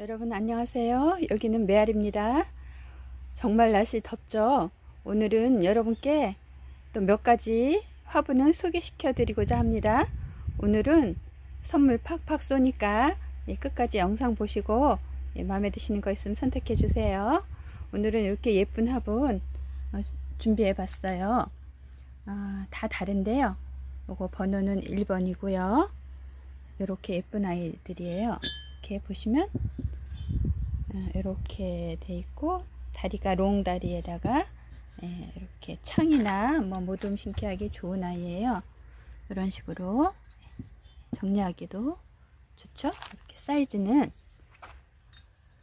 여러분 안녕하세요. 여기는 메아리입니다. 정말 날씨 덥죠? 오늘은 여러분께 또 몇 가지 화분을 소개시켜 드리고자 합니다. 오늘은 선물 팍팍 쏘니까 예, 끝까지 영상 보시고 예, 마음에 드시는 거 있으면 선택해 주세요. 오늘은 이렇게 예쁜 화분 어, 준비해 봤어요. 아, 다 다른데요. 요거 번호는 1번이고요. 이렇게 예쁜 아이들이에요. 이렇게 보시면 이렇게 돼 있고 다리가 롱 다리에다가 예, 이렇게 창이나 뭐 모둠 신기 하기 좋은 아이예요. 이런 식으로 정리하기도 좋죠. 이렇게 사이즈는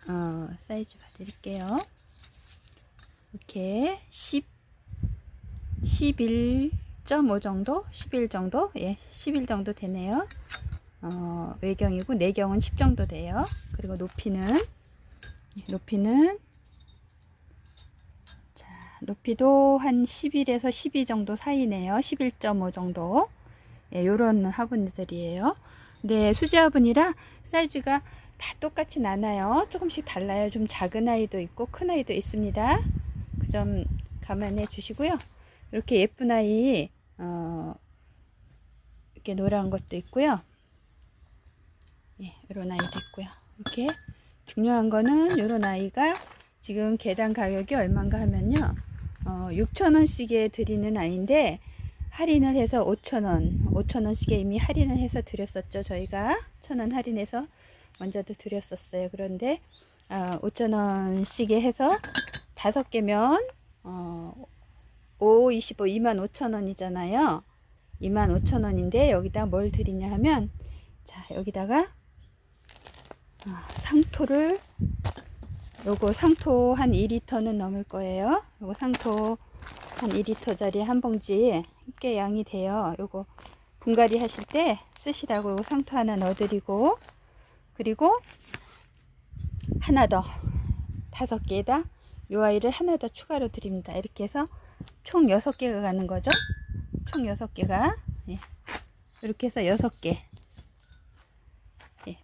어, 사이즈 봐드릴게요. 이렇게 10 11.5 정도, 11 정도, 예, 11 정도 되네요. 어, 외경이고 내경은 10 정도 돼요. 그리고 높이는 높이는 자 높이도 한 11에서 12 정도 사이네요. 11.5 정도. 예, 요런 화분들이에요. 네, 수제 화분이라 사이즈가 다 똑같진 않아요. 조금씩 달라요. 좀 작은 아이도 있고 큰 아이도 있습니다. 그 점 감안해 주시고요. 이렇게 예쁜 아이 어, 이렇게 노란 것도 있고요. 예, 이런 아이도 있고요. 이렇게 중요한 거는 이런 아이가 지금 개당 가격이 얼마인가 하면요. 어, 6,000원씩에 드리는 아이인데 할인을 해서 5,000원, 5,000원씩에 이미 할인을 해서 드렸었죠. 저희가 1,000원 할인해서 먼저도 드렸었어요. 그런데 어, 5,000원씩에 해서 다섯 개면 어, 5, 25, 25,000원이잖아요. 25,000원인데 여기다 뭘 드리냐 하면 자, 여기다가 아, 상토를 요거 상토 한 2리터는 넘을 거예요. 요거 상토 한 2리터짜리 한 봉지 꽤 양이 돼요. 요거 분갈이 하실 때 쓰시라고 요거 상토 하나 넣어드리고 그리고 하나 더 다섯 개에다 요 아이를 하나 더 추가로 드립니다. 이렇게 해서 총 여섯 개가 가는 거죠. 총 여섯 개가 예. 이렇게 해서 여섯 개 예,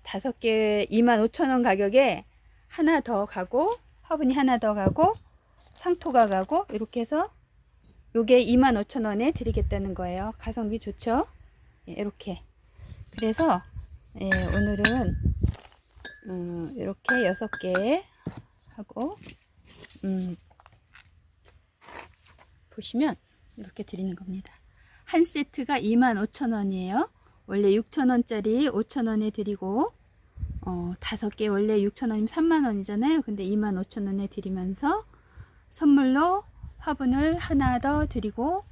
다섯 개 25,000원 가격에 하나 더 가고 화분이 하나 더 가고 상토가 가고 이렇게 해서 요게 25,000원에 드리겠다는 거예요. 가성비 좋죠? 예, 이렇게 그래서 예, 오늘은 음, 이렇게 여섯 개 하고 음, 보시면 이렇게 드리는 겁니다. 한 세트가 25,000원이에요. 원래 6,000원짜리 5,000원에 드리고 어, 다섯 개 원래 6,000원이면 3만원이잖아요. 근데 25,000원에 드리면서 선물로 화분을 하나 더 드리고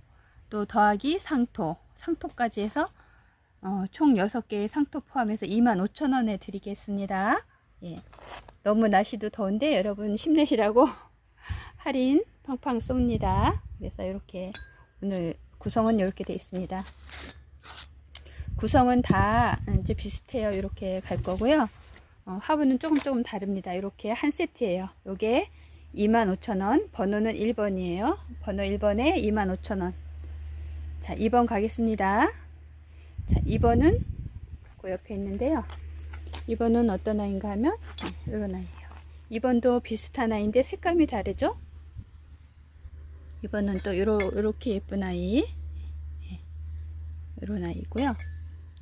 또 더하기 상토, 상토까지 해서 어, 총 6개의 상토 포함해서 25,000원에 드리겠습니다. 예. 너무 날씨도 더운데 여러분 힘내시라고 할인 팡팡 쏩니다. 그래서 이렇게 오늘 구성은 이렇게 되어 있습니다. 구성은 다 이제 비슷해요. 이렇게 갈 거고요. 어, 화분은 조금 조금 다릅니다. 이렇게 한 세트예요. 요게 25,000원, 번호는 1번이에요. 번호 1번에 25,000원. 자, 2번 가겠습니다. 자, 2번은 그 옆에 있는데요. 2번은 어떤 아이인가 하면 이런 아이예요. 2번도 비슷한 아이인데 색감이 다르죠? 이번은 또 요러, 요렇게 예쁜 아이 이런 아이고요.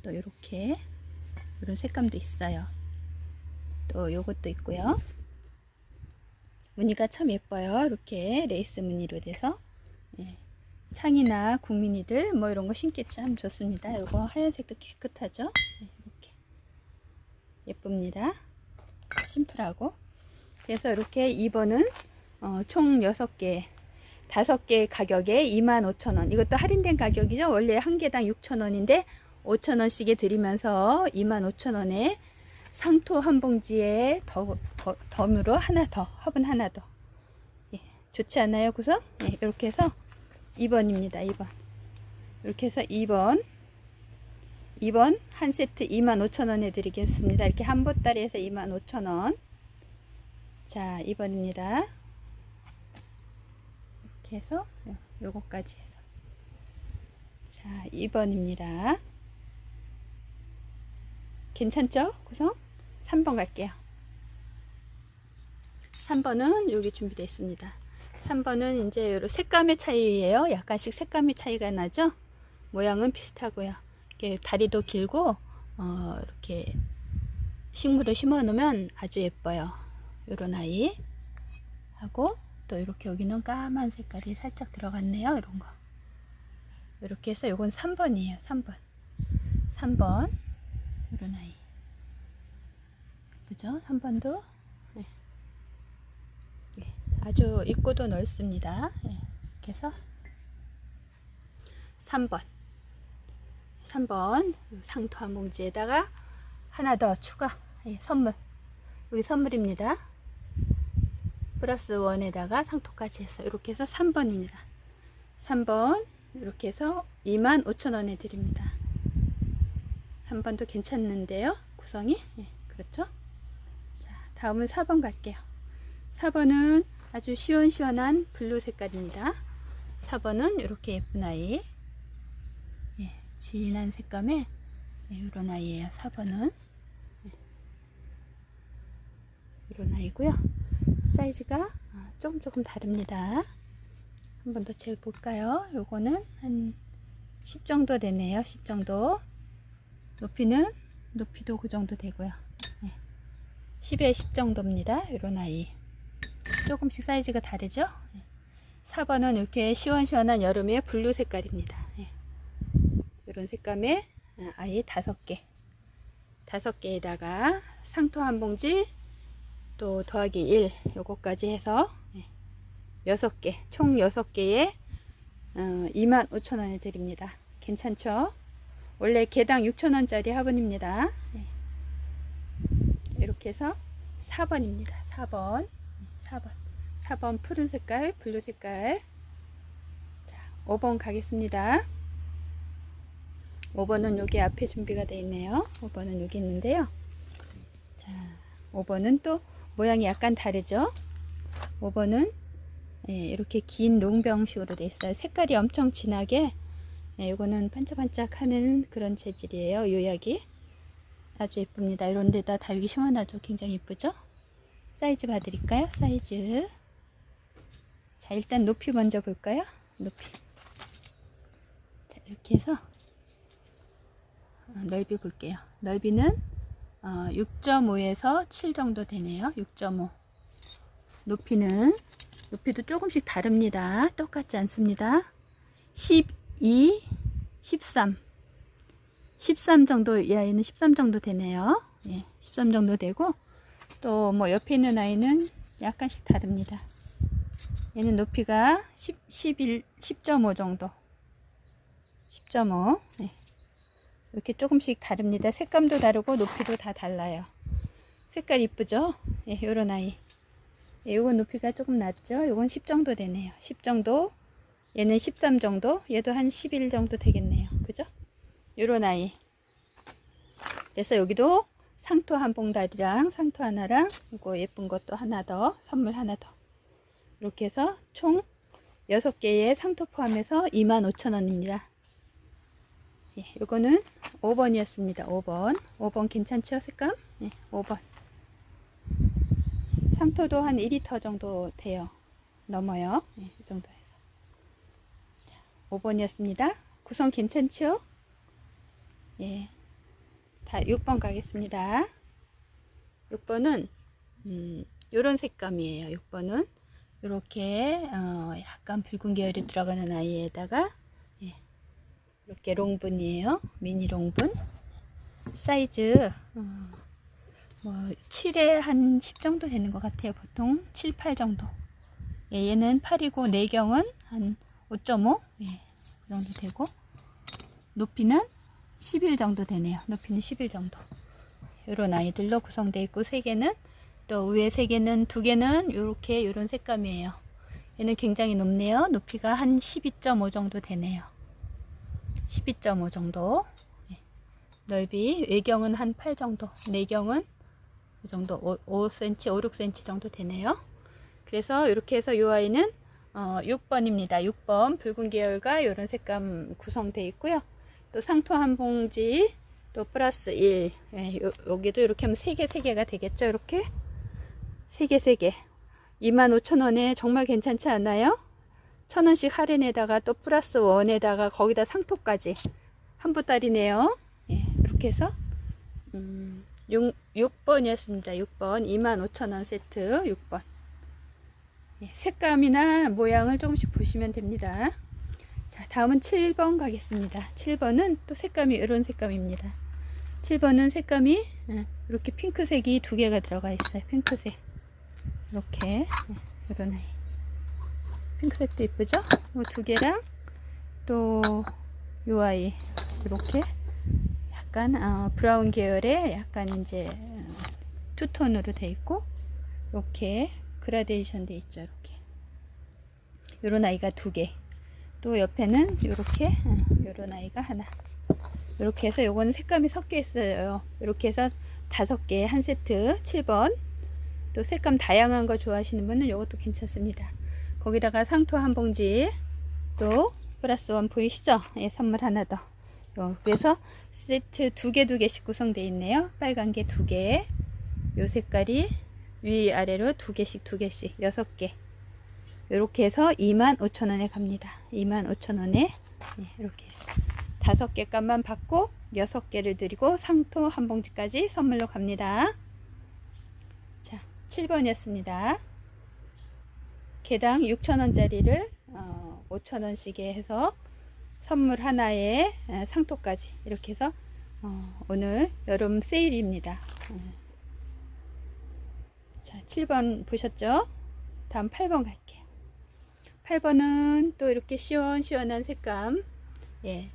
또 이렇게 이런 색감도 있어요. 또 요것도 있고요. 무늬가 참 예뻐요. 이렇게 레이스 무늬로 돼서 예. 창이나 국민이들 뭐 이런 거 신기 참 좋습니다. 이거 하얀색도 깨끗하죠. 예, 이렇게 예쁩니다. 심플하고 그래서 이렇게 2번은 어, 총 6개 5개 가격에 25,000원 이것도 할인된 가격이죠. 원래 한 개당 6,000원인데 5,000원씩에 드리면서 25,000원에 상토 한 봉지에 더, 더, 덤으로 하나 더, 화분 하나 더. 예, 좋지 않아요, 구성? 예, 이렇게 해서 2번입니다, 2번. 이렇게 해서 2번. 2번 한 세트 25,000원에 드리겠습니다. 이렇게 한 보따리 해서 25,000원. 자, 2번입니다. 이렇게 해서 요- 요거까지 해서. 자, 2번입니다. 괜찮죠? 구성? 3번 갈게요. 3번은 여기 준비되어 있습니다. 3번은 이제 요런 색감의 차이예요. 약간씩 색감의 차이가 나죠? 모양은 비슷하고요. 이렇게 다리도 길고 어, 이렇게 식물을 심어 놓으면 아주 예뻐요. 요런 아이 하고 또 이렇게 여기는 까만 색깔이 살짝 들어갔네요. 이런 거. 이렇게 해서 요건 3번이에요. 3번. 3번. 요런 아이. 그죠? 3번도 네. 예, 아주 입구도 넓습니다. 예, 이렇게 해서 3번. 3번 상토 한 봉지에다가 하나 더 추가 예, 선물 여기 선물입니다 플러스 원에다가 상토까지 해서 이렇게 해서 3번입니다 3번 이렇게 해서 25,000원에 드립니다 3번도 괜찮는데요 구성이 예, 그렇죠 자 다음은 4번 갈게요 4번은 아주 시원시원한 블루 색깔입니다 4번은 이렇게 예쁜 아이 예, 진한 색감의 이런 아이예요. 4번은 이런 아이고요. 사이즈가 어, 조금 조금 다릅니다. 한 번 더 재볼까요? 요거는 한 10 정도 되네요. 10 정도. 높이는 높이도 그 정도 되고요. 네. 10에 10 정도입니다. 이런 아이. 조금씩 사이즈가 다르죠? 4번은 이렇게 시원시원한 여름의 블루 색깔입니다. 네. 이런 색감의 아이 다섯 개. 다섯 개에다가 상토 한 봉지, 또 더하기 1, 요거까지 해서 네, 여섯 개, 총 여섯 개에 25,000원에 드립니다. 괜찮죠? 원래 개당 6,000원짜리 화분입니다. 네. 이렇게 해서 4번입니다. 4번. 4번. 4번 푸른 색깔, 블루 색깔. 자, 5번 가겠습니다. 5번은 여기 앞에 준비가 되어 있네요. 5번은 여기 있는데요. 자, 5번은 또 모양이 약간 다르죠? 5번은 예, 이렇게 긴 롱병식으로 되어 있어요. 색깔이 엄청 진하게 예, 이거는 반짝반짝하는 그런 재질이에요. 요약이 아주 예쁩니다. 이런 데다 다육이 심어놔도 굉장히 예쁘죠? 사이즈 봐드릴까요? 사이즈 자 일단 높이 먼저 볼까요? 높이 자, 이렇게 해서 어, 넓이 볼게요. 넓이는 6.5에서 7 정도 되네요. 6.5. 높이는 높이도 조금씩 다릅니다. 똑같지 않습니다. 12, 13. 13 정도 이 아이는 13 정도 되네요. 예, 13 정도 되고 또 뭐 옆에 있는 아이는 약간씩 다릅니다. 얘는 높이가 10, 11, 10.5 정도. 10.5. 예. 이렇게 조금씩 다릅니다. 색감도 다르고 높이도 다 달라요. 색깔 이쁘죠? 예, 요런 아이. 예, 요건 높이가 조금 낮죠? 요건 10 정도 되네요. 10 정도. 얘는 13 정도. 얘도 한 11 정도 되겠네요. 그죠? 요런 아이. 그래서 여기도 상토 한 봉다리랑 상토 하나랑 이거 예쁜 것도 하나 더 선물 하나 더 이렇게 해서 총 6개의 상토 포함해서 25,000원입니다. 예, 요거는 5번이었습니다. 5번. 5번 괜찮죠? 색감? 예, 5번. 상토도 한 2리터 정도 돼요. 넘어요. 예, 이 정도 해서. 5번이었습니다. 구성 괜찮죠? 예. 다 6번 가겠습니다. 6번은 음, 요런 색감이에요. 6번은 이렇게 어, 약간 붉은 계열이 들어가는 아이에다가 예, 이렇게 롱분이에요. 미니 롱분. 사이즈 어, 뭐 7에 한 10 정도 되는 것 같아요. 보통 7, 8 정도. 예, 얘는 8이고 내경은 한 5.5. 예, 그 정도 되고 높이는 11 정도 되네요. 높이는 11 정도. 이런 아이들로 구성되어 있고 세 개는 또 위에 세 개는 두 개는 이렇게 이런 색감이에요. 얘는 굉장히 높네요. 높이가 한 12.5 정도 되네요. 12.5 정도. 예. 넓이 외경은 한 8 정도. 내경은 이 정도 5, 5cm, 5, 6cm 정도 되네요. 그래서 이렇게 해서 이 아이는 어, 6번입니다. 6번 붉은 계열과 이런 색감 구성되어 있고요. 또 상토 한 봉지 또 플러스 1 예, 요, 여기도 이렇게 하면 3개 3개가 되겠죠 이렇게 3개 3개 25,000원에 정말 괜찮지 않나요? 1,000원씩 할인에다가 또 플러스 원에다가 거기다 상토까지 한 보따리네요. 예, 이렇게 해서 음, 6, 6번이었습니다. 6번 25,000원 세트 6번 예, 색감이나 모양을 조금씩 보시면 됩니다. 자, 다음은 7번 가겠습니다. 7번은 또 색감이 이런 색감입니다. 7번은 색감이 예, 이렇게 핑크색이 두 개가 들어가 있어요. 핑크색. 이렇게 예, 이런 아이. 핑크색도 이쁘죠? 이두 개랑 또 요 아이 이렇게 약간 어, 브라운 계열의 약간 이제 어, 투톤으로 돼 있고 이렇게 그라데이션 돼 있죠. 이렇게 요런 아이가 두 개. 또 옆에는 이렇게 요런 아이가 하나. 이렇게 해서 요거는 색감이 섞여 있어요. 이렇게 해서 다섯 개 한 세트 7번. 또 색감 다양한 거 좋아하시는 분은 요것도 괜찮습니다. 거기다가 상토 한 봉지 또 플러스 원 보이시죠? 예, 선물 하나 더. 요, 그래서 세트 두 개 두 개씩 구성되어 있네요. 빨간 게 두 개. 요 색깔이 위 아래로 두 개씩 두 개씩 여섯 개. 이렇게 해서 25,000원에 갑니다. 25,000원에 이렇게 다섯 개 값만 받고 여섯 개를 드리고 상토 한 봉지까지 선물로 갑니다. 자, 7번이었습니다. 개당 6,000원짜리를 어, 5,000원씩에 해서 선물 하나에 에, 상토까지 이렇게 해서 어, 오늘 여름 세일입니다. 어. 자, 7번 보셨죠? 다음 8번 갈게요. 8번은 또 이렇게 시원시원한 색감. 예.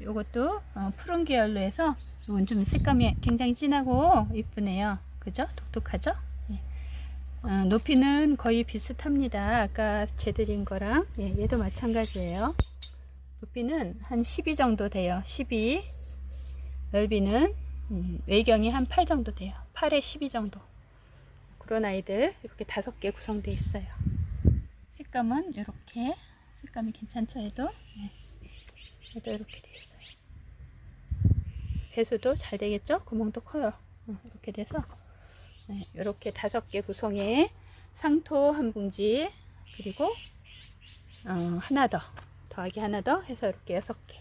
요것도 어, 푸른 계열로 해서 이건 좀 색감이 굉장히 진하고 이쁘네요. 그죠? 독특하죠? 예. 어, 높이는 거의 비슷합니다. 아까 재드린 거랑 예, 얘도 마찬가지예요. 높이는 한 12 정도 돼요. 12 넓이는 음, 외경이 한 8 정도 돼요. 8에 12 정도. 그런 아이들 이렇게 다섯 개 구성되어 있어요. 색감은 이렇게 색감이 괜찮죠? 얘도 예. 얘도 이렇게 돼 있어요. 배수도 잘 되겠죠? 구멍도 커요. 어, 이렇게 돼서 네, 이렇게 다섯 개 구성에 상토 한 봉지 그리고 어, 하나 더 더하기 하나 더 해서 이렇게 여섯 개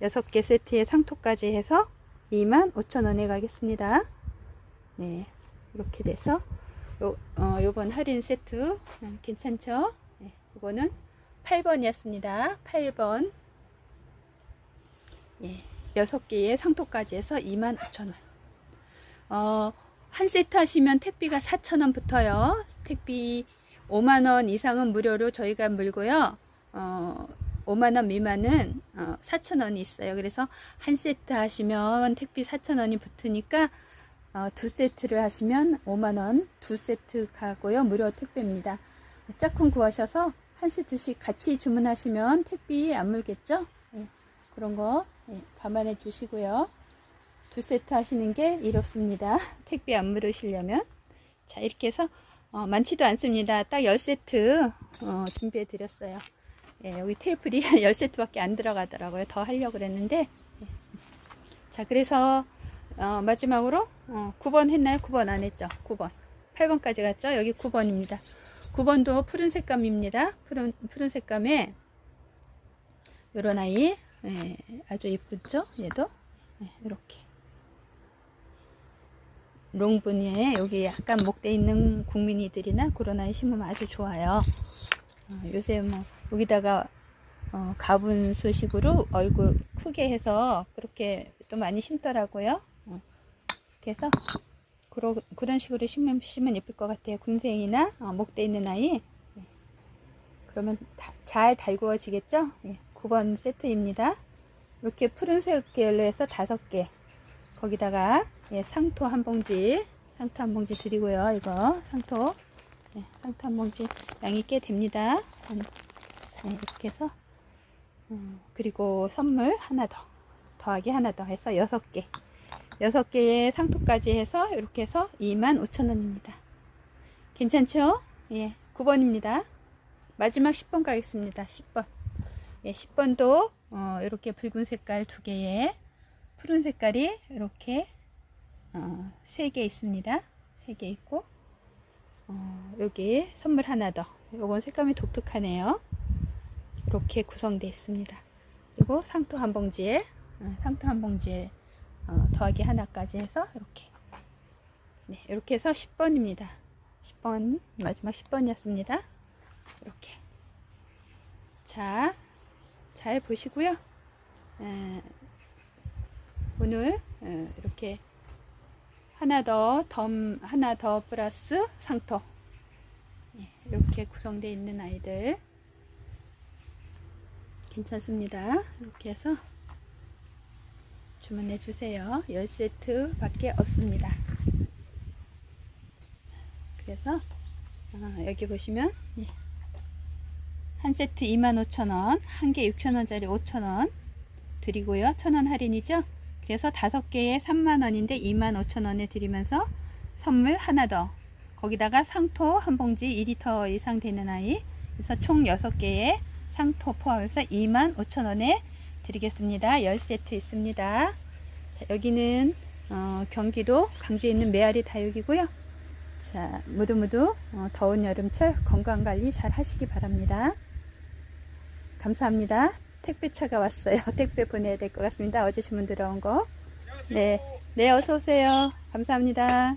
여섯 개 세트에 상토까지 해서 25,000원에 가겠습니다. 네, 이렇게 돼서 요, 어, 요번 할인 세트 음, 괜찮죠? 네, 이거는 8번이었습니다. 8번 예, 6개의 상토까지 해서 25,000원 어, 한 세트 하시면 택비가 4,000원 붙어요. 택비 5만원 이상은 무료로 저희가 물고요. 어, 5만원 미만은 어, 4,000원이 있어요. 그래서 한 세트 하시면 택비 4,000원이 붙으니까 어, 두 세트를 하시면 5만원 두 세트 가고요. 무료 택배입니다. 짝꿍 구하셔서 한 세트씩 같이 주문하시면 택비 안 물겠죠? 예, 그런 거 예, 감안해 주시고요. 두 세트 하시는 게 이롭습니다. 택배 안 물으시려면. 자, 이렇게 해서 어, 많지도 않습니다. 딱 10세트 어, 준비해 드렸어요. 예, 여기 테이블이 10세트밖에 안 들어가더라고요. 더 하려고 그랬는데. 예. 자, 그래서 어, 마지막으로 어, 9번 했나요? 9번 안 했죠? 9번. 8번까지 갔죠? 여기 9번입니다. 9번도 푸른 색감입니다. 푸른, 푸른 색감에 요런 아이 예, 아주 예쁘죠? 얘도 예, 이렇게 롱분에 여기 약간 목대 있는 국민이들이나 그런 아이 심으면 아주 좋아요. 어, 요새 뭐 여기다가 어, 가분수식으로 얼굴 크게 해서 그렇게 또 많이 심더라고요. 어, 이렇게 해서 그러, 그런 식으로 심으면, 심으면 예쁠 것 같아요. 군생이나 어, 목대 있는 아이. 예. 그러면 다, 잘 달구어지겠죠? 예, 9번 세트입니다. 이렇게 푸른색 계열로 해서 다섯 개. 거기다가 예, 상토 한 봉지, 상토 한 봉지 드리고요. 이거 상토, 예, 상토 한 봉지 양이 꽤 됩니다. 한, 예, 이렇게 해서 음, 그리고 선물 하나 더 더하기 하나 더 해서 여섯 개. 여섯 개의 상토까지 해서 이렇게 해서 25,000원입니다. 괜찮죠? 예, 9번입니다. 마지막 10번 가겠습니다. 10번. 예, 10번도 어, 이렇게 붉은 색깔 두 개에 푸른 색깔이 이렇게 어, 세개 있습니다. 세 개 있고 어, 여기 선물 하나 더. 요건 색감이 독특하네요. 이렇게 구성되어 있습니다. 그리고 상토 한 봉지에 어, 상토 한 봉지에 어, 더하기 하나까지 해서 이렇게 네, 이렇게 해서 10번입니다. 10번 마지막 10번이었습니다. 이렇게 자, 잘 보시고요. 에, 오늘 에, 이렇게 하나 더, 덤 하나 더 플러스 상토 예, 이렇게 구성되어 있는 아이들 괜찮습니다. 이렇게 해서 주문해 주세요. 10세트 밖에 없습니다. 그래서 아, 여기 보시면 예. 한 세트 25,000원, 한 개 6,000원짜리 5,000원 드리고요. 1,000원 할인이죠. 그래서 다섯 개에 3만원인데 25,000원에 드리면서 선물 하나 더. 거기다가 상토 한 봉지 2리터 이상 되는 아이. 그래서 총 6개의 상토 포함해서 25,000원에 드리겠습니다. 10세트 있습니다. 자, 여기는 어, 경기도 광주에 있는 메아리 다육이고요. 자, 모두 모두 어, 더운 여름철 건강 관리 잘 하시기 바랍니다. 감사합니다. 택배차가 왔어요. 택배 보내야 될 것 같습니다. 어제 주문 들어온 거. 네, 네 어서 오세요. 감사합니다.